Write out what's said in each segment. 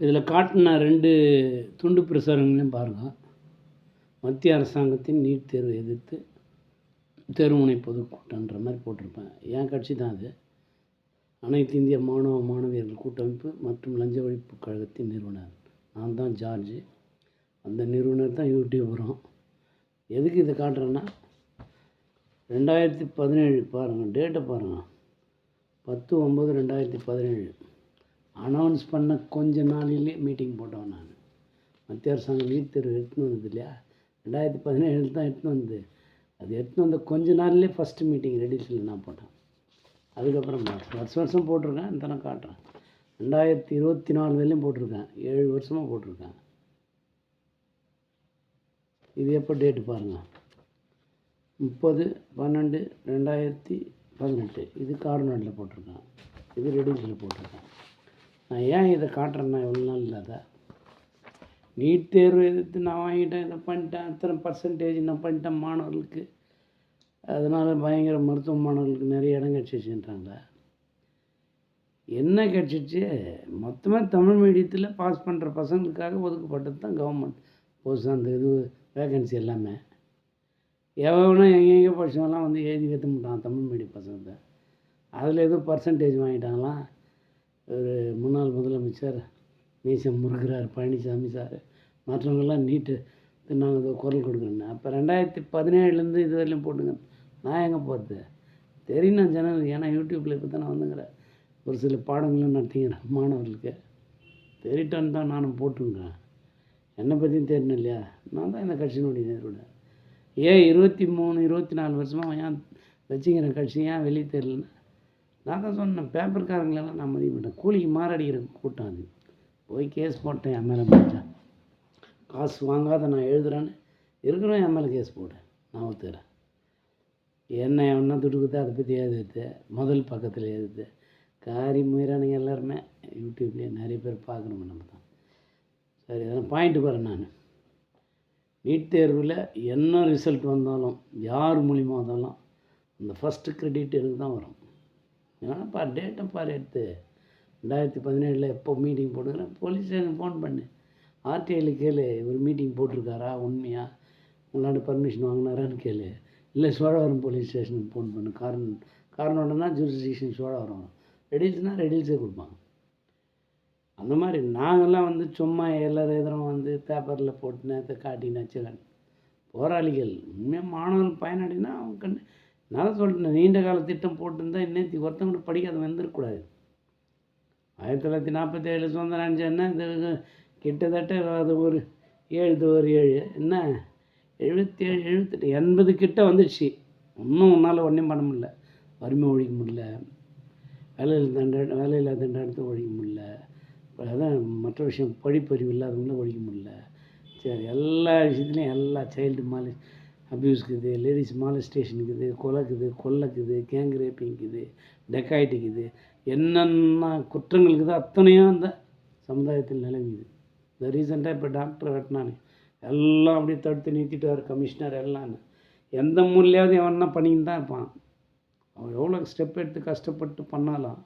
இதில் காட்டின ரெண்டு துண்டு பிரசுரங்களையும் பாருங்கள் மத்திய அரசாங்கத்தின் நீட் தேர்வை எதிர்த்து தெருமுனை பொதுக்கூட்டன்ற மாதிரி போட்டிருப்பேன் என் கட்சி தான் அது? அனைத்து இந்திய மாணவ மாணவியர்கள் கூட்டமைப்பு மற்றும் லஞ்ச ஒழிப்பு கழகத்தின் நிறுவனர். நான் தான் ஜார்ஜ். அந்த நிறுவனர் தான் யூடியூபரும் எதுக்கு இதை காட்டுறேன்னா ரெண்டாயிரத்தி பதினேழு பாருங்கள் டேட்டை பாருங்கள் பத்து ஒம்பது ரெண்டாயிரத்தி பதினேழு. அனௌன்ஸ் பண்ண கொஞ்ச நாளிலே மீட்டிங் போட்டோம் நான். மத்திய அரசாங்கம் நீட் தேர்வு எடுத்துன்னு வந்தது இல்லையா? ரெண்டாயிரத்தி பதினேழு தான் எடுத்துன்னு வந்தது. அது எடுத்துன்னு வந்த கொஞ்ச நாள்லேயே ஃபஸ்ட்டு மீட்டிங் ரெடிஷனில் நான் போட்டேன். அதுக்கப்புறம் வருஷம் வருஷம் போட்டிருக்கேன் இந்த நான் காட்டுறேன். ரெண்டாயிரத்தி இருபத்தி நாலு வரையிலும் போட்டிருக்கேன். ஏழு வருஷமாக போட்டிருக்கேன். இது எப்போ டேட்டு பாருங்கள் முப்பது பன்னெண்டு ரெண்டாயிரத்தி பதினெட்டு. இது கார்நாட்டில் போட்டிருக்கேன். இது ரெடியூஸில் போட்டிருக்கேன். நான் ஏன் இதை காட்டுறேன்னா இவ்வளோ நாள் இல்லாத நீட் தேர்வு எதிர்த்து நான் வாங்கிட்டேன் இதை பண்ணிட்டேன் அத்தனை பர்சன்டேஜ் நான் பண்ணிட்டேன் மாணவர்களுக்கு. அதனால் பயங்கர மருத்துவ மாணவர்களுக்கு நிறைய இடம் கிடச்சிச்சுன்றாங்க. என்ன கிடச்சிச்சு? மொத்தமாக தமிழ் மீடியத்தில் பாஸ் பண்ணுற பசங்களுக்காக ஒதுக்கப்பட்டது தான் கவர்மெண்ட் போஸ்ட் அந்த இது வேகன்சி எல்லாமே. எவனோ எங்கெங்கே படிச்சவங்களாம் வந்து எழுதி வைத்த மாட்டான் தமிழ் மீடியம் பசங்க. அதில் எதுவும் பர்சன்டேஜ் வாங்கிட்டாங்களாம் ஒரு முன்னாள் முதலமைச்சர் மீசம் முருகிறார் பழனிசாமி சார். மற்றவங்கெல்லாம் நீட்டு நாங்கள் குரல் கொடுக்குறேன்னு. அப்போ ரெண்டாயிரத்தி பதினேழுலேருந்து இது வரையிலும் போட்டுங்க. நான் எங்கே போகிறது தெரியும் நான் ஜனங்கள் ஏன்னா யூடியூப்பில் இப்போ தான் நான் வந்துங்கிறேன் ஒரு சில பாடங்களும் நடத்திங்கிறேன் மாணவர்களுக்கு. தெரிட்டோன்னு தான் நானும் போட்டுங்கிறேன் என்னை பற்றியும் தெரியணும் இல்லையா? நான் தான் இந்த கட்சியினுடைய நேரோட ஏன் இருபத்தி மூணு இருபத்தி நாலு வருஷமாக ஏன் வச்சுக்கிறேன் கட்சி? ஏன் வெளியே தெரியலன்னா? நான் தான் சொன்னேன் பேப்பர்காரங்களெல்லாம் நான் மதிய மாட்டேன். கூலிக்கு மாரடிக்கிற கூட்டம் அது போய் கேஸ் போட்டேன் என் மேலே போட்டேன் காசு வாங்காத நான் எழுதுறேன்னு இருக்கிறோம் என் மேலே கேஸ் போட்டேன். நான் ஒத்துக்கிறேன். என்ன என்ன துடுக்குதோ அதை பற்றி எழுதுது முதல் பக்கத்தில் எழுதுது காரி முயறானுங்க எல்லாருமே யூடியூப்லேயே நிறைய பேர் பார்க்கணுமே நம்ம தான். சரி அதான் பாயிண்ட்டு பாரு நான். நீட் தேர்வில் என்ன ரிசல்ட் வந்தாலும் யார் மூலிமா வந்தாலும் அந்த ஃபஸ்ட்டு க்ரெடிட் எனக்கு தான் வரும். ஏன்னாப்பா பாரு டேட்டை பாரு எடுத்து. ரெண்டாயிரத்தி பதினேழில் எப்போ மீட்டிங் போட்டுக்கிறேன் போலீஸ் ஸ்டேஷன் ஃபோன் பண்ணு. ஆர்டிஐயில் கேளு இவர் மீட்டிங் போட்டிருக்காரா உண்மையா? உங்களாண்ட பர்மிஷன் வாங்கினாரான்னு கேளு. இல்லை சோழவரம் போலீஸ் ஸ்டேஷனுக்கு ஃபோன் பண்ணு. காரணம் காரணம்னா ஜூரிஸ்டிக்ஷன் சோழவரம். ரெடில்ஸ்னால் ரெடில்ஸே கொடுப்பாங்க. அந்த மாதிரி நாங்கள்லாம் வந்து சும்மா எல்லாரும் எதிரும் வந்து பேப்பரில் போட்டு நேரத்தை காட்டி போராளிகள் உண்மையாக மாணவர்கள் பயனடைனா அவங்க கண்டு நான் சொல்கிறேன் நீண்ட கால திட்டம் போட்டிருந்தா இன்னைக்கு ஒருத்தவங்க கூட படிக்காத வந்துருக்கக்கூடாது ஆயிரத்தி தொள்ளாயிரத்தி நாற்பத்தேழு சுதந்திரம் அடைஞ்சேன்னா இது கிட்டத்தட்ட அது ஒரு ஏழு ஒரு ஏழு என்ன? எழுபத்தேழு எழுபத்தெட்டு எண்பது கிட்ட வந்துடுச்சு. இன்னும் உன்னால் ஒன்றும் பண்ண முடில வறுமை ஒழிக்க முடில வேலையில் தண்ட வேலையில்லாத தண்டாடத்தை ஒழிக்க முடில அதான் மற்ற விஷயம் படிப்பறிவு இல்லாதவங்களும் ஒழிக்க முடில சரி எல்லா விஷயத்துலையும் எல்லா சைல்டு மாலி அப்யூஸ்க்குது லேடிஸ் மாலஸ்டேஷனுக்குது கொலைக்குது கொல்லைக்குது கேங் ரேப்பிங்குது டெக்காய்ட்டுக்குது என்னென்ன குற்றங்கள் அத்தனையும் அந்த சமுதாயத்தில் நிலவுது இந்த ரீசெண்டாக இப்போ டாக்டர் வெட்டினானே. எல்லாம் அப்படியே தடுத்து நிறுத்திட்டார் கமிஷனர் எல்லாம் எந்த மூலையாவது எவனா பண்ணின்னு தான் இருப்பான். அவன் எவ்வளோ ஸ்டெப் எடுத்து கஷ்டப்பட்டு பண்ணாலும்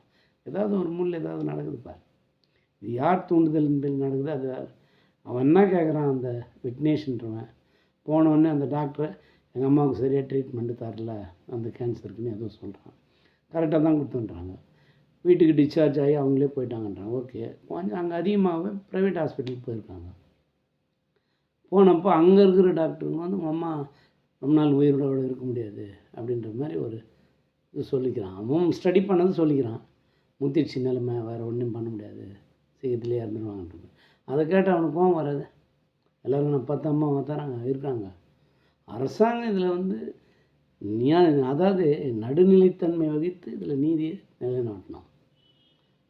ஏதாவது ஒரு மூலையில் ஏதாவது நடக்குது பார். இது யார் தூண்டுதல் நடக்குது? அது அவன் என்ன கேட்குறான் அந்த விக்னேஷ்ன்றவன்? போனோடனே அந்த டாக்டரை எங்கள் அம்மாவுக்கு சரியாக ட்ரீட்மெண்ட்டு தரல. அந்த கேன்சருக்குன்னு எதுவும் சொல்கிறான் கரெக்டாக தான் கொடுத்துன்றாங்க. வீட்டுக்கு டிஸ்சார்ஜ் ஆகி அவங்களே போயிட்டாங்கன்றாங்க. ஓகே கொஞ்சம் அங்கே அதிகமாகவே ப்ரைவேட் ஹாஸ்பிட்டலுக்கு போயிருக்காங்க. போனப்போ அங்கே இருக்கிற டாக்டருங்க வந்து உங்கள் அம்மா ரொம்ப நாள் உயிரோட இருக்க முடியாது. அப்படின்ற மாதிரி ஒரு இது சொல்லிக்கிறான். அவன் ஸ்டடி பண்ணது சொல்லிக்கிறான். முத்திடுச்சு நிலமை வேறு ஒன்றும் பண்ண முடியாது. சீக்கிரத்துலேயே இறந்துருவாங்கன்றது அதை கேட்டு அவனுக்கு கோவம் வராது. எல்லோரும் நான் பத்து அம்மா தராங்க இருக்காங்க. அரசாங்கம் இதில் வந்து நியா அதாவது நடுநிலைத்தன்மை வகித்து இதில் நீதியை நிலைநாட்டணும்.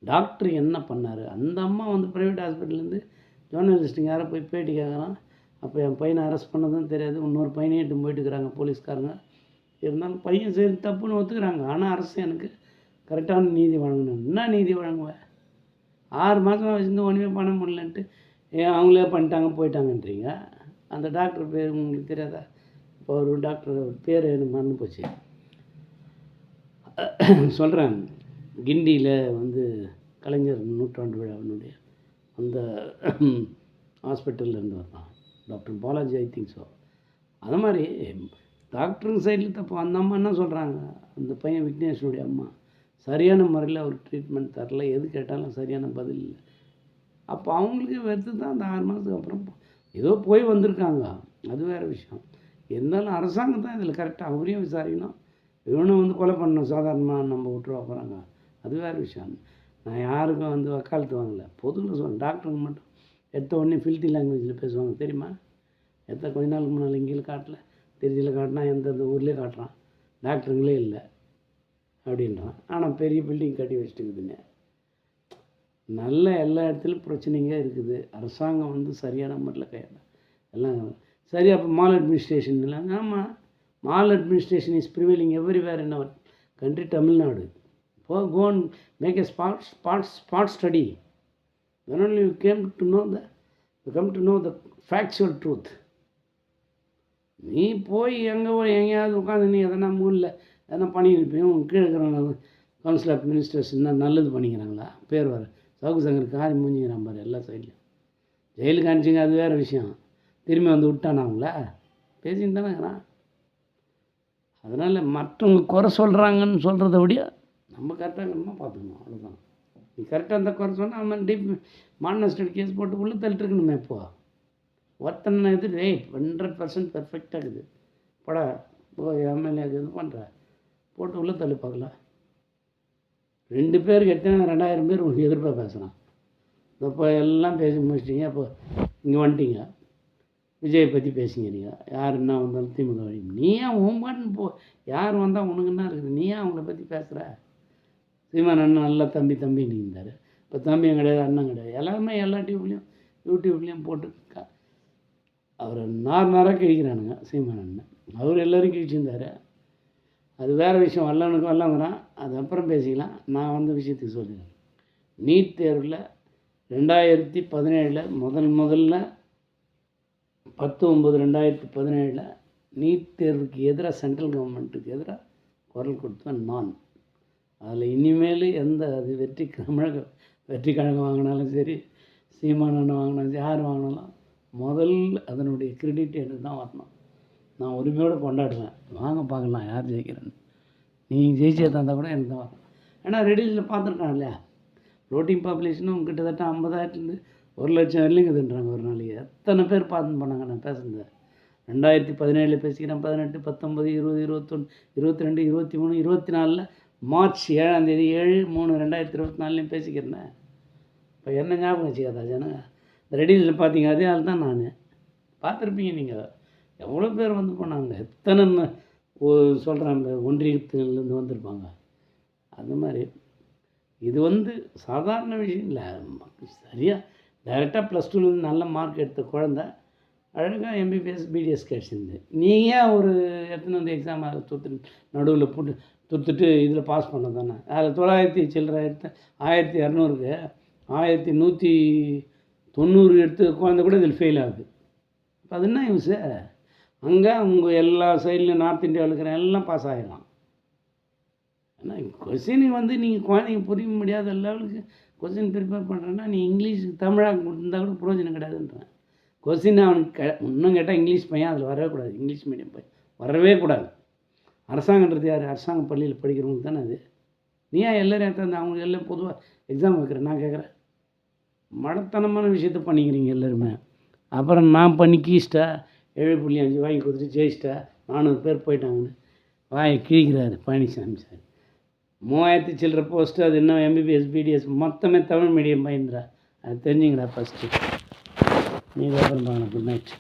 டாக்டர் என்ன பண்ணார்? அந்த அம்மா வந்து ப்ரைவேட் ஹாஸ்பிட்டல்லேருந்து ஜேர்னலிஸ்ட்டுங்க யாரோ போய் பேட்டி கேட்குறான் அப்போ என் பையனை அரெஸ்ட் பண்ணதும் தெரியாது. இன்னொரு பையனையும் இட்டு போயிட்டு இருக்கிறாங்க போலீஸ்காரங்க. இருந்தாலும் பையன் சரி தப்புன்னு ஒத்துக்கிறாங்க. ஆனால் அரசு எனக்கு கரெக்டான நீதி வழங்கணும். என்ன நீதி வழங்குவேன் ஆறு மாதமாக வச்சுருந்து ஒன்றுமே பண்ண முடியலன்ட்டு ஏன் அவங்களே பண்ணிட்டாங்க போயிட்டாங்கன்றீங்க? அந்த டாக்டர் பேர் உங்களுக்கு தெரியாதா? இப்போ ஒரு டாக்டர் பேர் எனக்கு மறந்து போச்சு. சொல்கிறேன் கிண்டியில் வந்து கலைஞர் நூற்றாண்டு விழாவினுடைய அந்த ஹாஸ்பிட்டலில் இருந்து வந்தான். Doctor Balaji I think so அது மாதிரி டாக்டருங்க சைடில் தப்பு அந்த அம்மா என்ன சொல்கிறாங்க அந்த பையன் விக்னேஷனுடைய அம்மா. சரியான முறையில் அவர் ட்ரீட்மெண்ட் தரல. எது கேட்டாலும் சரியான பதில் இல்லை. அப்போ அவங்களுக்கு வெறுத்து தான் அந்த ஆறு மாதத்துக்கு அப்புறம் ஏதோ போய் வந்திருக்காங்க. அது வேறு விஷயம். இருந்தாலும் அரசாங்கம் தான் இதில் கரெக்டாக அவரையும் விசாரிக்கணும். இவனும் வந்து கொலை பண்ணணும். சாதாரணமாக நம்ம விட்டுருவா போகிறாங்க அது வேறு விஷயம். நான் யாருக்கும் வந்து வக்காலத்து வாங்கல. பொதுவில் சொல்கிறேன் டாக்டருங்க மட்டும் எடுத்த உடனே ஃபில்த்தி லாங்குவேஜில் பேசுவாங்க. தெரியுமா? எத்த கொஞ்ச நாளுக்கு முன்னால் இங்கேயும் காட்டல. திருச்சியில் காட்டினா எந்தெந்த ஊர்லேயே காட்டுறான். டாக்டருங்களே இல்லை. அப்படின்றான். ஆனால் பெரிய பில்டிங் கட்டி வச்சுட்டுக்குதுங்க. நல்ல எல்லா இடத்துலையும் பிரச்சனைங்க இருக்குது. அரசாங்கம் வந்து சரியான முறையில் கையாள எல்லாம் சரி அப்போ மால் அட்மினிஸ்ட்ரேஷன் இல்லைங்க ஆமாம் maladministration is prevailing everywhere in our country Tamil Nadu இப்போ gone make a spot spot spot study then only you came to know the you come to know the factual நீ போய் எங்கே போய் எங்கேயாவது உட்காந்து நீ எதனா மூலில் எதனா பண்ணியிருப்பீங்க உன் கீழே இருக்கிறவங்க கவுன்சில் ஆஃப் மினிஸ்டர்ஸ் என்ன நல்லது பண்ணிக்கிறாங்களா? பேர் வர சவுக்கு சங்கர் காரி மூஞ்சிக்கிறான் பாரு எல்லா சைட்லையும் ஜெயிலுக்கு அனுப்பிச்சிங்க அது வேறு விஷயம். திரும்பி வந்து விட்டானா அவங்கள? பேசின்னு தானே அதனால் மற்றவங்க குறை சொல்கிறாங்கன்னு சொல்கிறத விட நம்ம கரெக்டாக இருக்கணுமா பார்த்துக்கணும் அவ்வளோதான் நீ கரெக்டாக அந்த குறை சொன்னால் அவன் டீப் மானஸ்டட் கேஸ் போட்டு உள்ளே தள்ளிட்டுருக்கணுமே இப்போ. ஒருத்தனை இது ரே ஹண்ட்ரட் பர்சன்ட் பெர்ஃபெக்டாக இருக்குது. படா இப்போ எம்எல்ஏ இது பண்ணுற போட்டு உள்ளே தள்ளி பார்க்கலாம். ரெண்டு பேருக்கு எத்தனை ரெண்டாயிரம் பேர் உங்களுக்கு எதிர்ப்பாக பேசுகிறான் இப்போ எல்லாம் பேசி முடிச்சிட்டிங்க இப்போ இங்கே வந்துட்டீங்க. விஜயை பற்றி பேசிக்கிறீங்க யார் என்ன வந்தாலும் திமுக வழி. நீ ஏன் உன் பாட்டுன்னு போ யார் வந்தால் உனக்கு என்ன இருக்குது? நீ ஏன் அவங்கள பற்றி பேசுகிற சீமான் அண்ணன் நல்லா தம்பி தம்பி இருந்தார். இப்போ தம்பியும் கிடையாது அண்ணன் கிடையாது. எல்லாருமே எல்லா டியூப்லேயும் யூடியூப்லேயும் போட்டு அவரை நார் நாராக கிழிக்கிறானுங்க சீமான் அண்ணன். அவர் எல்லோரும் கிழிச்சிருந்தார். அது வேறு விஷயம். வல்லவனுக்கு வல்லவங்கிறான் அது அப்புறம் பேசிக்கலாம். நான் வந்து விஷயத்துக்கு சொல்லிடுறேன். நீட் தேர்வில் ரெண்டாயிரத்தி பதினேழில் முதல் முதல்ல பத்து ஒம்பது ரெண்டாயிரத்தி பதினேழில் நீட் தேர்வுக்கு எதிராக சென்ட்ரல் கவர்மெண்ட்டுக்கு எதிராக குரல் கொடுத்தேன் நான். அதில் இனிமேல் எந்த அது வெற்றி தமிழக வெற்றி கழகம் வாங்கினாலும் சரி சீமானண்ணன் வாங்கினாலும் சரி யார் வாங்கினாலும் முதல் அதனுடைய கிரெடிட் எனக்கு தான் வரணும். நான் உரிமையோடு கொண்டாடுவேன். வாங்க பார்க்கலாம் யார் ஜெயிக்கிறேன்னு. நீங்கள் ஜெயிச்சே தந்தால் கூட எனக்கு தான். ஏன்னா ரெடியில் பார்த்துருக்கான் இல்லையா? ஃப்ளோட்டிங் பாப்புலேஷனும் கிட்டத்தட்ட ஐம்பதாயிரத்துலேருந்து ஒரு லட்சம் வரலைங்குதுன்றாங்க ஒரு நாளைக்கு. எத்தனை பேர் பார்த்து பண்ணாங்க நான் பேசுனது. ரெண்டாயிரத்தி பதினேழில் பேசிக்கிறேன் பதினெட்டு பத்தொம்பது இருபது இருபத்தொன்று இருபத்தி ரெண்டு இருபத்தி மூணு இருபத்தி நாலில் மார்ச் ஏழாம் தேதி ஏழு மூணு ரெண்டாயிரத்தி இருபத்தி நாலுலேயும் பேசிக்கிறேன். இப்போ என்ன ஞாபகம் வச்சுக்காதா ஜனங்க? இந்த ரெடியில் பார்த்தீங்க அதே ஆள் தான் நான். பார்த்துருப்பீங்க நீங்கள் எவ்வளோ பேர் வந்து போனாங்க? எத்தனை சொல்கிறாங்க ஒன்றியத்துலேருந்து வந்திருப்பாங்க. அது மாதிரி. இது வந்து சாதாரண விஷயம் இல்லை. சரியாக டைரெக்டாக ப்ளஸ் டூலேருந்து நல்ல மார்க் எடுத்த குழந்த அழகாக எம்பிபிஎஸ் பிடிஎஸ் கிடச்சிருந்து நீங்கள் ஒரு எத்தனை வந்து எக்ஸாம் அதை தொத்து நடுவில் போட்டு தொத்துட்டு இதில் பாஸ் பண்ண தானே? அதில் தொள்ளாயிரத்தி சில்லற எடுத்து ஆயிரத்தி இரநூறுக்கு ஆயிரத்தி நூற்றி தொண்ணூறு எடுத்து குழந்தை கூட இதில் ஃபெயில் ஆகுது. அப்போ அது என்ன யூஸு அங்கே அவங்க எல்லா சைட்லையும் நார்த் இந்தியாவில் இருக்கிற எல்லாம் பாஸ் ஆகிடலாம் ஏன்னா கொஸ்டினுக்கு வந்து நீங்கள் குழந்தைங்க புரிய முடியாத லெவலுக்கு கொஸ்டின் ப்ரிப்பேர் பண்ணுறேன்னா நீ இங்கிலீஷுக்கு தமிழாக கொடுத்துருந்தா கூட பிரயோஜனம் கிடையாதுன்றேன். கொஸ்டின் அவனுக்கு கெ இன்னும் கேட்டால் இங்கிலீஷ் பையன் அதில் வரவே கூடாது. இங்கிலீஷ் மீடியம் பையன் வரவே கூடாது. அரசாங்கன்றது யார்? அரசாங்க பள்ளியில் படிக்கிறவங்களுக்கு தானே அது. நீ ஏன் எல்லாரும் ஏற்ற அவங்க எல்லாம் பொதுவாக எக்ஸாம் வைக்கிறேன் நான் கேட்குறேன் மடத்தனமான விஷயத்த பண்ணிக்கிறீங்க எல்லாருமே. அப்புறம் நான் பண்ணி கீஸ்டா ஏழு புள்ளி அஞ்சு வாங்கி கொடுத்துட்டு ஜெயிச்சிட்டா நானூறு பேர் போயிட்டாங்கன்னு. வாயை கிழிக்கிறாரு பழனிசாமி சார். மூவாயிரத்தி சில்லற போஸ்ட்டு அது இன்னும் எம்பிபிஎஸ் பிடிஎஸ் மொத்தமே தமிழ் மீடியம் பயின்றா அது தெரிஞ்சுங்கடா ஃபஸ்ட்டு நீங்கள் அப்புறம் குட் நைட்